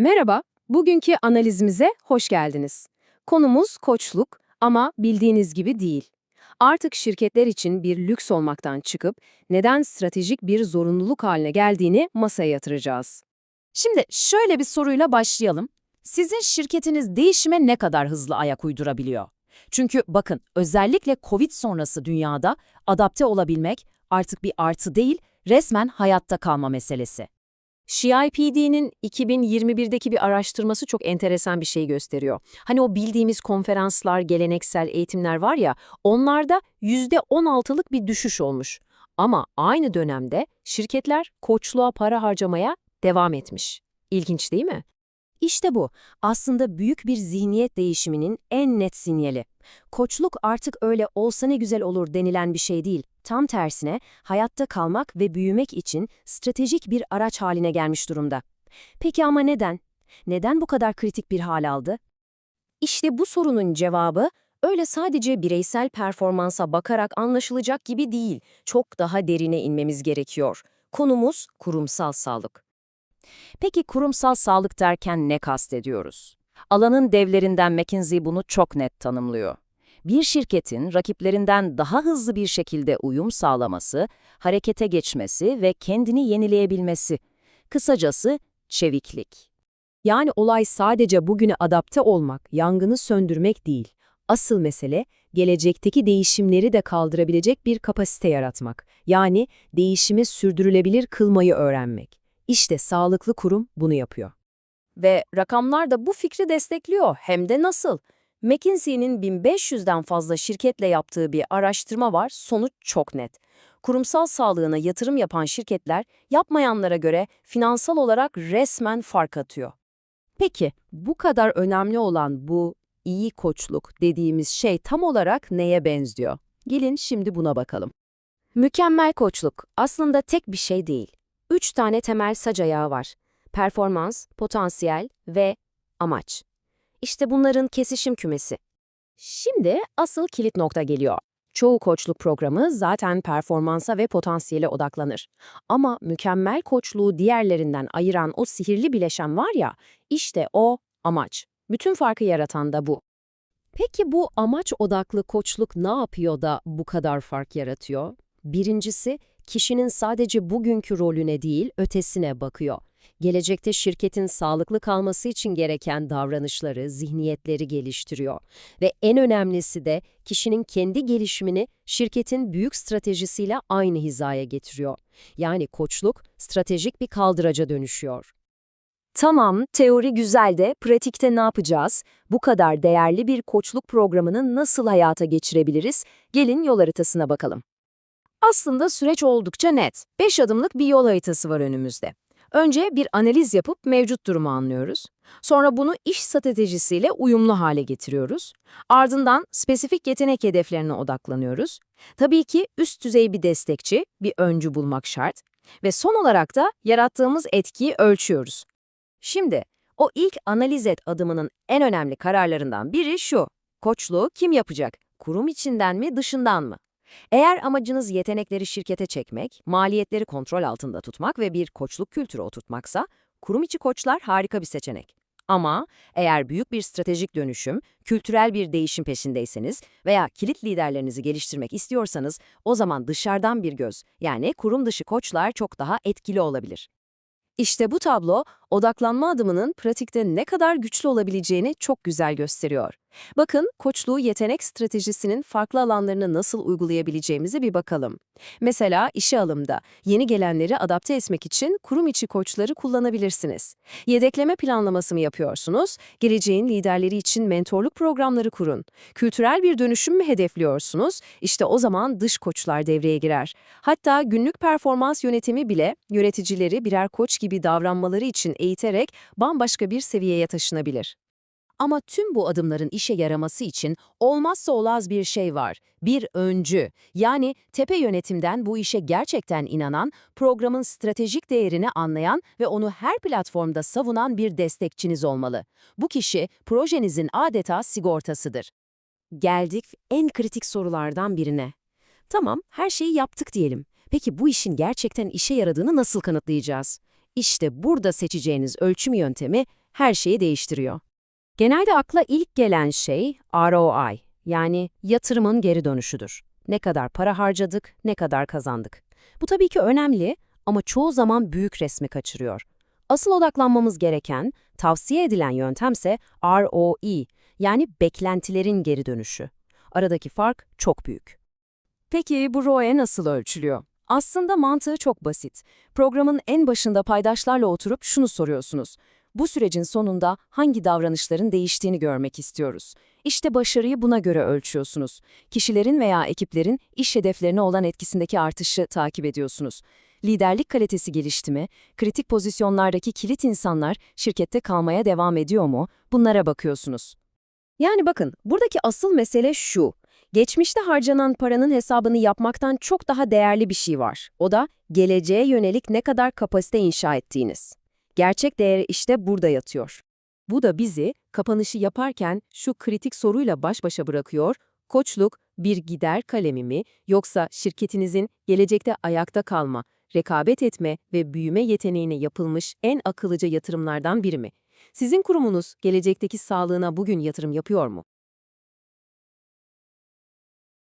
Merhaba, bugünkü analizimize hoş geldiniz. Konumuz koçluk ama bildiğiniz gibi değil. Artık şirketler için bir lüks olmaktan çıkıp neden stratejik bir zorunluluk haline geldiğini masaya yatıracağız. Şimdi şöyle bir soruyla başlayalım. Sizin şirketiniz değişime ne kadar hızlı ayak uydurabiliyor? Çünkü bakın özellikle Covid sonrası dünyada adapte olabilmek artık bir artı değil, resmen hayatta kalma meselesi. CIPD'nin 2021'deki bir araştırması çok enteresan bir şey gösteriyor. Hani o bildiğimiz konferanslar, geleneksel eğitimler var ya, onlarda %16'lık bir düşüş olmuş. Ama aynı dönemde şirketler koçluğa para harcamaya devam etmiş. İlginç değil mi? İşte bu. Aslında büyük bir zihniyet değişiminin en net sinyali. Koçluk artık öyle olsa ne güzel olur denilen bir şey değil. Tam tersine hayatta kalmak ve büyümek için stratejik bir araç haline gelmiş durumda. Peki ama neden? Neden bu kadar kritik bir hal aldı? İşte bu sorunun cevabı öyle sadece bireysel performansa bakarak anlaşılacak gibi değil. Çok daha derine inmemiz gerekiyor. Konumuz kurumsal sağlık. Peki kurumsal sağlık derken ne kastediyoruz? Alanın devlerinden McKinsey bunu çok net tanımlıyor. Bir şirketin rakiplerinden daha hızlı bir şekilde uyum sağlaması, harekete geçmesi ve kendini yenileyebilmesi. Kısacası çeviklik. Yani olay sadece bugüne adapte olmak, yangını söndürmek değil. Asıl mesele gelecekteki değişimleri de kaldırabilecek bir kapasite yaratmak. Yani değişimi sürdürülebilir kılmayı öğrenmek. İşte sağlıklı kurum bunu yapıyor. Ve rakamlar da bu fikri destekliyor. Hem de nasıl? McKinsey'nin 1500'den fazla şirketle yaptığı bir araştırma var, sonuç çok net. Kurumsal sağlığına yatırım yapan şirketler yapmayanlara göre finansal olarak resmen fark atıyor. Peki bu kadar önemli olan bu iyi koçluk dediğimiz şey tam olarak neye benziyor? Gelin şimdi buna bakalım. Mükemmel koçluk aslında tek bir şey değil. Üç tane temel sac ayağı var. Performans, potansiyel ve amaç. İşte bunların kesişim kümesi. Şimdi asıl kilit nokta geliyor. Çoğu koçluk programı zaten performansa ve potansiyele odaklanır. Ama mükemmel koçluğu diğerlerinden ayıran o sihirli bileşen var ya, işte o amaç. Bütün farkı yaratan da bu. Peki bu amaç odaklı koçluk ne yapıyor da bu kadar fark yaratıyor? Birincisi, kişinin sadece bugünkü rolüne değil, ötesine bakıyor. Gelecekte şirketin sağlıklı kalması için gereken davranışları, zihniyetleri geliştiriyor. Ve en önemlisi de kişinin kendi gelişimini şirketin büyük stratejisiyle aynı hizaya getiriyor. Yani koçluk stratejik bir kaldıraca dönüşüyor. Tamam, teori güzel de pratikte ne yapacağız? Bu kadar değerli bir koçluk programını nasıl hayata geçirebiliriz? Gelin yol haritasına bakalım. Aslında süreç oldukça net. 5 adımlık bir yol haritası var önümüzde. Önce bir analiz yapıp mevcut durumu anlıyoruz. Sonra bunu iş stratejisiyle uyumlu hale getiriyoruz. Ardından spesifik yetenek hedeflerine odaklanıyoruz. Tabii ki üst düzey bir destekçi, bir öncü bulmak şart. Ve son olarak da yarattığımız etkiyi ölçüyoruz. Şimdi o ilk analiz et adımının en önemli kararlarından biri şu. Koçluğu kim yapacak? Kurum içinden mi, dışından mı? Eğer amacınız yetenekleri şirkete çekmek, maliyetleri kontrol altında tutmak ve bir koçluk kültürü oturtmaksa, kurum içi koçlar harika bir seçenek. Ama eğer büyük bir stratejik dönüşüm, kültürel bir değişim peşindeyseniz veya kilit liderlerinizi geliştirmek istiyorsanız o zaman dışarıdan bir göz, yani kurum dışı koçlar çok daha etkili olabilir. İşte bu tablo, odaklanma adımının pratikte ne kadar güçlü olabileceğini çok güzel gösteriyor. Bakın, koçluğu yetenek stratejisinin farklı alanlarını nasıl uygulayabileceğimize bir bakalım. Mesela işe alımda yeni gelenleri adapte etmek için kurum içi koçları kullanabilirsiniz. Yedekleme planlaması mı yapıyorsunuz? Geleceğin liderleri için mentorluk programları kurun. Kültürel bir dönüşüm mü hedefliyorsunuz? İşte o zaman dış koçlar devreye girer. Hatta günlük performans yönetimi bile yöneticileri birer koç gibi davranmaları için eğiterek bambaşka bir seviyeye taşınabilir. Ama tüm bu adımların işe yaraması için olmazsa olmaz bir şey var. Bir öncü. Yani tepe yönetimden bu işe gerçekten inanan, programın stratejik değerini anlayan ve onu her platformda savunan bir destekçiniz olmalı. Bu kişi projenizin adeta sigortasıdır. Geldik en kritik sorulardan birine. Tamam, her şeyi yaptık diyelim. Peki bu işin gerçekten işe yaradığını nasıl kanıtlayacağız? İşte burada seçeceğiniz ölçüm yöntemi her şeyi değiştiriyor. Genelde akla ilk gelen şey ROI, yani yatırımın geri dönüşüdür. Ne kadar para harcadık, ne kadar kazandık. Bu tabii ki önemli ama çoğu zaman büyük resmi kaçırıyor. Asıl odaklanmamız gereken, tavsiye edilen yöntemse ROE, yani beklentilerin geri dönüşü. Aradaki fark çok büyük. Peki bu ROE nasıl ölçülüyor? Aslında mantığı çok basit. Programın en başında paydaşlarla oturup şunu soruyorsunuz. Bu sürecin sonunda hangi davranışların değiştiğini görmek istiyoruz. İşte başarıyı buna göre ölçüyorsunuz. Kişilerin veya ekiplerin iş hedeflerine olan etkisindeki artışı takip ediyorsunuz. Liderlik kalitesi gelişti mi? Kritik pozisyonlardaki kilit insanlar şirkette kalmaya devam ediyor mu? Bunlara bakıyorsunuz. Yani bakın, buradaki asıl mesele şu. Geçmişte harcanan paranın hesabını yapmaktan çok daha değerli bir şey var. O da geleceğe yönelik ne kadar kapasite inşa ettiğiniz. Gerçek değeri işte burada yatıyor. Bu da bizi kapanışı yaparken şu kritik soruyla baş başa bırakıyor. Koçluk bir gider kalemi mi yoksa şirketinizin gelecekte ayakta kalma, rekabet etme ve büyüme yeteneğine yapılmış en akıllıca yatırımlardan biri mi? Sizin kurumunuz gelecekteki sağlığına bugün yatırım yapıyor mu?